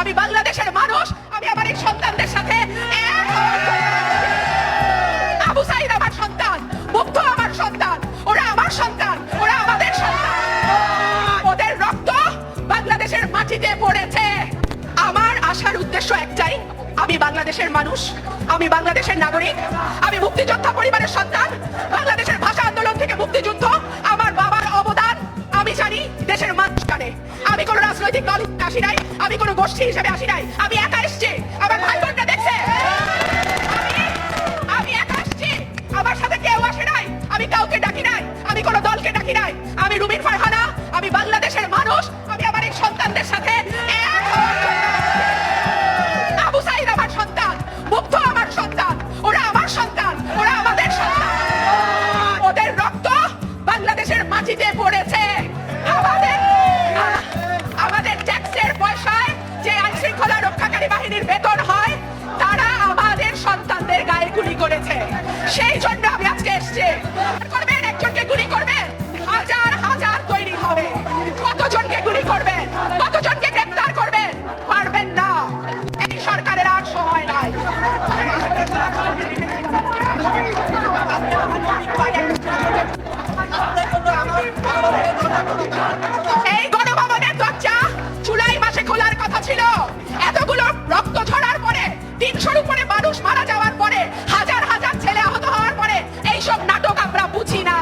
আমি বাংলাদেশের মানুষ, আমি আমার এই সন্তানদের সাথে সন্তান আমার সন্তান, ওরা আমার সন্তান, ওরা আমাদের সন্তান। ওদের রক্ত বাংলাদেশের মাটিতে পড়েছে। আমার আসার উদ্দেশ্য একটাই, আমি বাংলাদেশের মানুষ, আমি বাংলাদেশের নাগরিক, আমি মুক্তিযোদ্ধা পরিবারের সন্তান। বাংলাদেশের ভাষা আন্দোলন থেকে মুক্তিযুদ্ধ, আমার বাবার অবদান, আমি জানি দেশের মানুষ আমি কোনো রাজনৈতিক দল আসি নাই। আমি কোনো গোষ্ঠী হিসেবে আসি নাই। আমি একা এসেছি। আমার ভাই বোনটা দেখছে। আমি একা এসেছি। আমার সাথে কেউ আসে নাই। আমি কাউকে ডাকি নাই। আমি কোনো দলকে ডাকি নাই। আমি রুবিন ফারহানা। আমি বাংলাদেশের মানুষ। এই গণভবনের দরজা জুলাই মাসে খোলার কথা ছিল এতগুলো রক্ত ঝরার পরে তিনশোর উপরে মানুষ মারা যাওয়ার পরে হাজার হাজার ছেলে আহত হওয়ার পরে এইসব নাটক আমরা বুঝি না